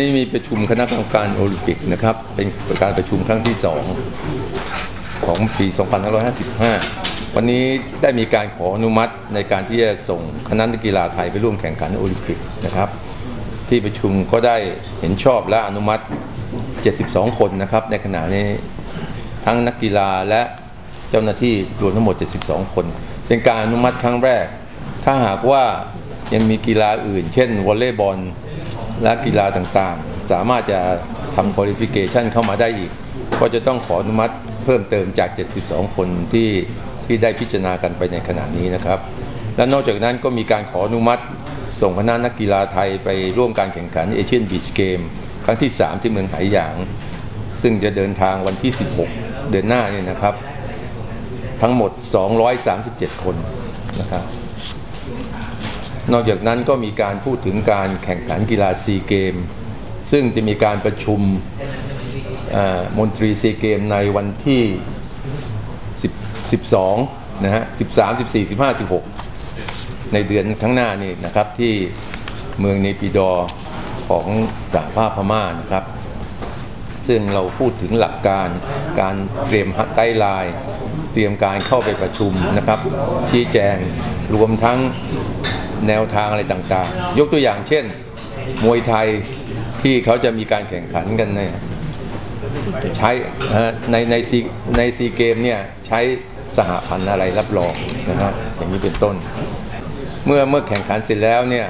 นี่มีประชุมคณะกรรมการโอลิมปิกนะครับ เป็นการประชุมครั้งที่ 2 ของปี 2555 วันนี้ได้มีการขออนุมัติในการที่จะส่งคณะนักกีฬาไทยไปร่วมแข่งขันโอลิมปิกนะครับ ที่ประชุมก็ได้เห็นชอบและอนุมัติ 72 คนนะครับ ในขณะนี้ทั้งนักกีฬาและเจ้าหน้าที่รวมทั้งหมด 72 คน เป็นการอนุมัติครั้งแรก ถ้าหากว่ายังมีกีฬาอื่น เช่นวอลเลย์บอล และกีฬาต่างๆ สามารถจะทำ qualification เข้ามาได้อีก ก็จะต้องขออนุมัติเพิ่มเติมจาก 72 คนที่ที่ได้พิจารณากันไปในขณะนี้นะครับ และนอกจากนั้นก็มีการขออนุมัติ ส่งคณะนักกีฬาไทยไปร่วมการแข่งขันเอเชียนบีชเกมครั้งที่ 3 ที่เมืองไหหยาง ซึ่งจะเดินทางวันที่ 16 เดือนหน้าเนี่ยนะครับ ทั้งหมด 237 คนนะครับ นอกจากนั้นก็มีการพูดถึงการแข่งขันกีฬาซีเกม ซึ่งจะมีการประชุมมนตรีซีเกมในวันที่12นะฮะ13 14 15 16 ในเดือนข้างหน้านี่นะครับที่เมืองเนปิดอของสหภาพพม่านะครับ ซึ่งเราพูดถึงหลักการการเตรียมไกด์ไลน์เตรียมการเข้าไปประชุมนะครับ ชี้แจงรวมทั้ง แนวทางอะไรต่างๆ ยกตัวอย่างเช่น มวยไทยที่เขาจะมีการแข่งขันกันเนี่ยใช้ในในซีในซีเกมเนี่ยใช้สหพันธ์อะไรรับรองนะครับอย่างนี้เป็นต้น เมื่อเมื่อแข่งขันเสร็จแล้วเนี่ย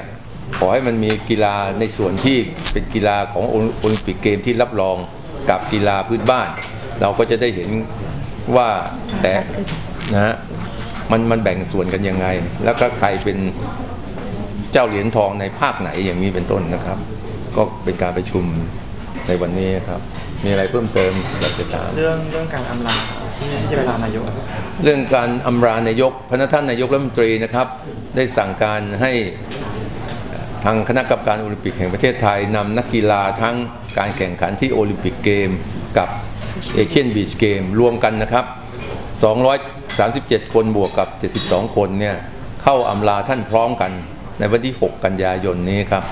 ขอให้มันมีกีฬาในส่วนที่เป็นกีฬาของโอโอลิมปิกเกมที่รับรองกับกีฬาพื้นบ้าน เราก็จะได้เห็นว่าแต่นะฮะมันมันแบ่งส่วนกันยังไง แล้วก็ใครเป็น เจ้าเหรียญทองในภาคไหนอย่างนี้เป็นต้นนะครับ ก็เป็นการประชุมในวันนี้ครับ มีอะไรเพิ่มเติมอยากจะถาม เรื่องเรื่องการอำลาที่ที่เวลานายกอะครับเรื่องการอำลานายกพระท่านนายกรัฐมนตรีนะครับ ได้สั่งการให้ทางคณะกรรมการโอลิมปิกแห่งประเทศไทยนำนักกีฬาทั้งการแข่งขันที่โอลิมปิกเกมกับเอเชียนบีชเกมรวมกันนะครับ 237 คนบวกกับ 72 คนเนี่ยเข้าอำลาท่านพร้อมกัน ในวันที่ 6 กันยายนนี้ครับ